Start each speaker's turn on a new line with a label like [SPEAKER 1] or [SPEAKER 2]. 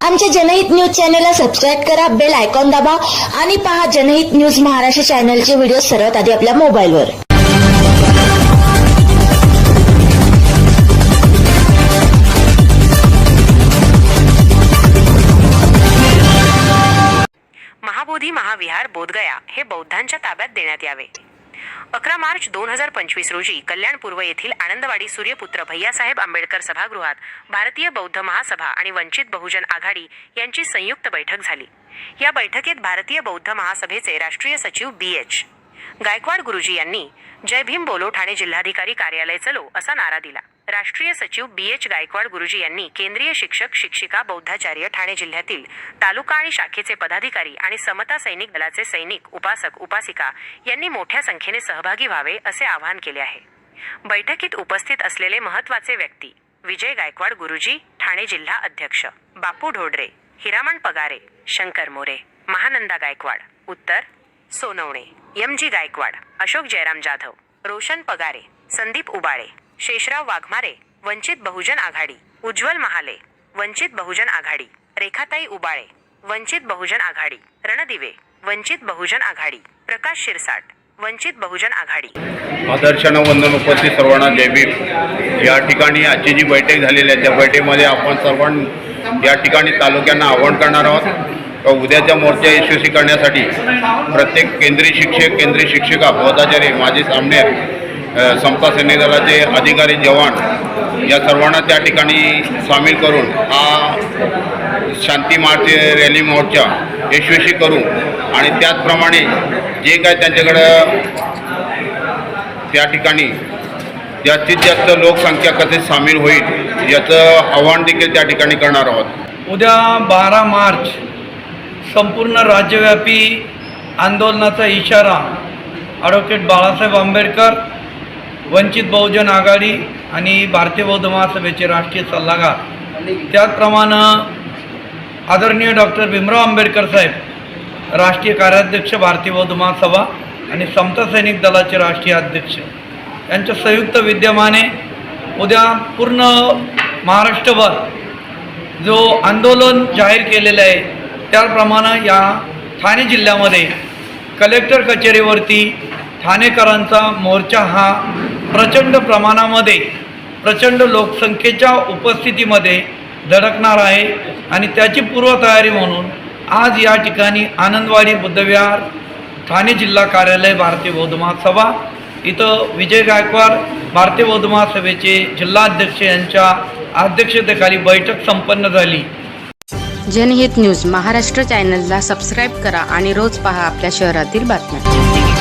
[SPEAKER 1] आमच्या जनहित न्यूज चॅनलला सबस्क्राईब करा बेल आयकॉन दाबा आणि पहा जनहित न्यूज महाराष्ट्र चॅनलचे व्हिडिओ सर्वात आधी आपल्या मोबाईलवर.
[SPEAKER 2] महाबोधी महाविहार बोधगया हे बौद्धांच्या ताब्यात देण्यात यावे. अकरा मार्च दोन हजार पंचवीस रोजी कल्याण पूर्व येथील आनंदवाडी सूर्यपुत्र भैयासाहेब आंबेडकर सभागृहात भारतीय बौद्ध महासभा आणि वंचित बहुजन आघाडी यांची संयुक्त बैठक झाली. या बैठकीत भारतीय बौद्ध महासभेचे राष्ट्रीय सचिव बी एच. गायकवाड गुरुजी यांनी जय भीम बोलो ठाणे जिल्हाधिकारी कार्यालय चलो असा नारा दिला. राष्ट्रीय सचिव बी एच गायकवाड गुरुजी यांनी केंद्रीय शिक्षक शिक्षिका बौद्धाचार्य ठाणे जिल्ह्यातील तालुका आणि शाखेचे पदाधिकारी आणि समता सैनिक दलाचे सैनिक उपासक उपासिका यांनी मोठ्या संख्येने सहभागी व्हावे असे आवाहन केले आहे. बैठकीत उपस्थित असलेले महत्त्वाचे व्यक्ती विजय गायकवाड गुरुजी ठाणे जिल्हा अध्यक्ष बापू ढोडरे हिरामण पगारे शंकर मोरे महानंदा गायकवाड उत्तर सोनवणे एम जी गायकवाड अशोक जयराम जाधव रोशन पगारे संदीप उबाळे शेषराव वाघमारे वंचित बहुजन आघाडी उज्ज्वल महाले वंचित बहुजन आघाडी रेखाताई उबाळे वंचित बहुजन आघाडी रणदिवे वंचित बहुजन आघाडी प्रकाश शिरसाट वंचित बहुजन आघाडी.
[SPEAKER 3] आदर्शानं वंदन उपस्थित सर्वांना जय या ठिकाणी आजची जी बैठक झालेली आहे त्या बैठकीमध्ये आपण सर्वां या ठिकाणी तालुक्यांना आवाहन करणार आहोत. उद्याच्या मोर्चा यशस्वी करण्यासाठी प्रत्येक केंद्रीय शिक्षक केंद्रीय शिक्षिका पदाचारी माजी सामनेर समता सैनिक दलाचे अधिकारी जवान या सर्वांना त्या ठिकाणी सामील करून हा शांती मार्च रॅली मोर्चा यशस्वी करू आणि त्याचप्रमाणे जे काय त्यांच्याकडं त्या ठिकाणी जास्तीत जास्त लोकसंख्या कसे सामील होईल याचं आव्हान देखील त्या ठिकाणी करणार आहोत.
[SPEAKER 4] उद्या बारा मार्च संपूर्ण राज्यव्यापी आंदोलनाचा इशारा ॲडव्होकेट बाळासाहेब आंबेडकर वंचित बहुजन आघाडी आणि भारतीय बौद्ध महासभेचे राष्ट्रीय सल्लागार. त्याचप्रमाणे आदरणीय डॉक्टर भीमराव आंबेडकर साहेब राष्ट्रीय कार्याध्यक्ष भारतीय बौद्ध महासभा आणि समता सैनिक दलाचे राष्ट्रीय अध्यक्ष. यांच्या संयुक्त विद्यमाने उद्या पूर्ण महाराष्ट्रभर जो आंदोलन जाहीर केलेलं आहे त्याप्रमाणे या ठाणे जिल्ह्यामध्ये कलेक्टर कचेरीवरती ठाणेकरांचा मोर्चा हा प्रचंड प्रमाणामध्ये प्रचंड लोकसंख्येच्या उपस्थितीमध्ये धडकणार आहे आणि त्याची पूर्वतयारी म्हणून आज या ठिकाणी आनंदवाडी बुद्धविहार ठाणे जिल्हा कार्यालय भारतीय बौद्ध महासभा इथं विजय गायकवाड भारतीय बौद्ध महासभेचे जिल्हाध्यक्ष यांच्या अध्यक्षतेखाली बैठक संपन्न झाली.
[SPEAKER 5] जनहित न्यूज महाराष्ट्र चॅनलला सबस्क्राईब करा आणि रोज पहा आपल्या शहरातील बातम्या.